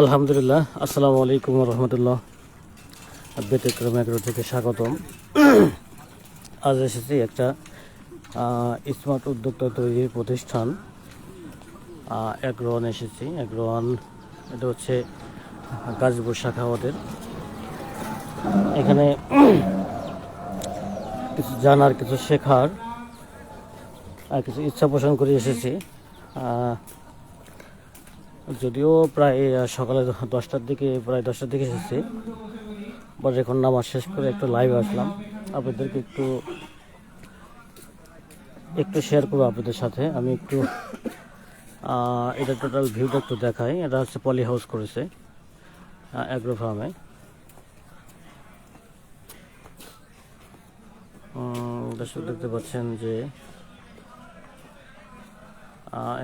আলহামদুলিল্লাহ, আসসালামু আলাইকুম রহমতুল্লাহ। ব্যতিক্রম এগ্রো থেকে স্বাগতম। আজ এসেছি একটা স্মার্ট উদ্যোক্তা তৈরির প্রতিষ্ঠান। অ্যাগ্রোয়ান এসেছি। অ্যাগ্রোয়ান এটা হচ্ছে গাজীপুর শাখা ওদের। এখানে কিছু জানার, কিছু শেখার, আর কিছু ইচ্ছা পোষণ করে এসেছি। যদিও প্রায় সকালে দশটার দিকে, প্রায় দশটার দিকে এসেছি। বাট এখন নামাজ শেষ করে একটু লাইভ আসলাম। আপনাদেরকে একটু একটু শেয়ার করব আপনাদের সাথে। আমি একটু এটা টোটাল ভিউটা একটু দেখাই। এটা হচ্ছে পলি হাউস করেছে অ্যাগ্রো ফার্মে দেখতে পাচ্ছেন যে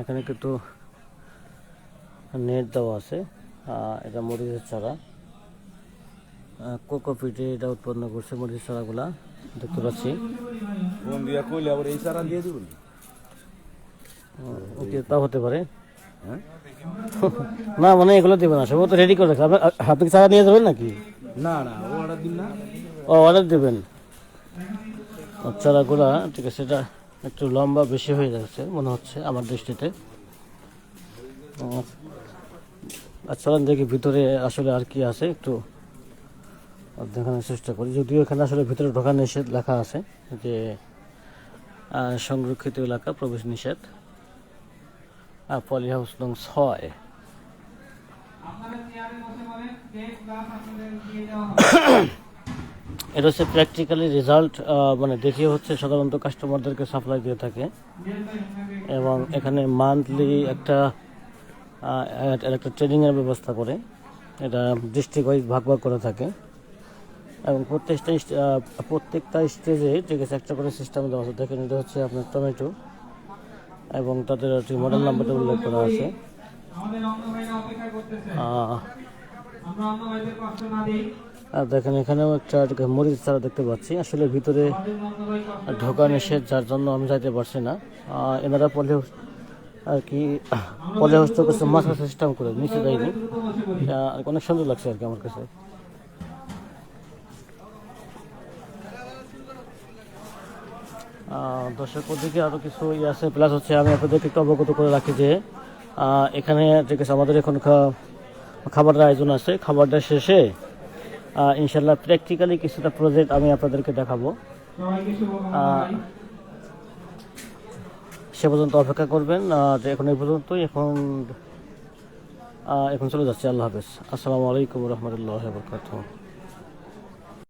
এখানে কিন্তু নেট দেওয়া আছে এটা মরিচের চারা। কোকোপিটে এটা উৎপন্ন করছে মরিচের চারাগুলা দেখতে পাচ্ছি। এই চারা দিয়ে দিবেন ওকে তা হতে পারে। হ্যাঁ? না মানে এগুলো দেবে না সব তো রেডি করে আপনি আপনি কি চারা নিয়ে যাবেন নাকি? না না ও অর্ডার দিন না। ও অর্ডার দেবেন। চারাগুলা ঠিক আছে এটা একটু লম্বা বেশি হয়ে যাচ্ছে মনে হচ্ছে আমার দৃষ্টিতে। চলেন দেখি ভিতরে আসলে আর কি আছে, একটু দেখানোর চেষ্টা করি। যদিও এখানে আসলে ভিতরে ঢোকা নিষেধ লেখা আছে যে সংরক্ষিত এলাকা, প্রবেশ নিষেধ। পলি হাউস নং ছয়। এটা হচ্ছে প্র্যাকটিক্যালি রেজাল্ট মানে দেখিয়ে হচ্ছে সাধারণত কাস্টমারদেরকে সাপ্লাই দিয়ে থাকে। এবং এখানে মান্থলি একটা একটা ট্রেনিংয়ের ব্যবস্থা করে এটা ডিস্ট্রিক্ট ওয়াইজ ভাগ ভাগ করে থাকে। এবং প্রত্যেকটা প্রত্যেকটা স্টেজে ঠিক আছে, একটা করে সিস্টেম দেওয়া আছে। দেখেন, এটা হচ্ছে আপনার টমেটো এবং তাদের একটি মডেল নাম্বারটা উল্লেখ করা আছে। আর দেখেন, এখানেও একটা মরিচ চারা দেখতে পাচ্ছি। আসলে ভিতরে ঢোকা নিষেধ, যার জন্য আমি যাইতে পারছি না। এনারা পলি হাউস আর কি পলি হাউস তো কিছু মাথা সিস্টেম করে নিচে আহ, অনেক সুন্দর লাগছে আর কি আমার কাছে। দর্শক ওদিকে আরও কিছু ইয়ে আছে প্লাস হচ্ছে আমি আপনাদেরকে একটু অবগত করে রাখি যে এখানে ঠিক আছে আমাদের এখন খাবারের আয়োজন আছে খাবারটা শেষে ইনশাল্লাহ প্র্যাকটিক্যালি কিছুটা প্রজেক্ট আমি আপনাদেরকে দেখাবো। সে পর্যন্ত অপেক্ষা করবেন যে এখন এই পর্যন্ত এখন এখন চলে যাচ্ছে, আল্লাহ হাফেজ। আসসালামু আলাইকুম রহমতুল্লাহ বরকাত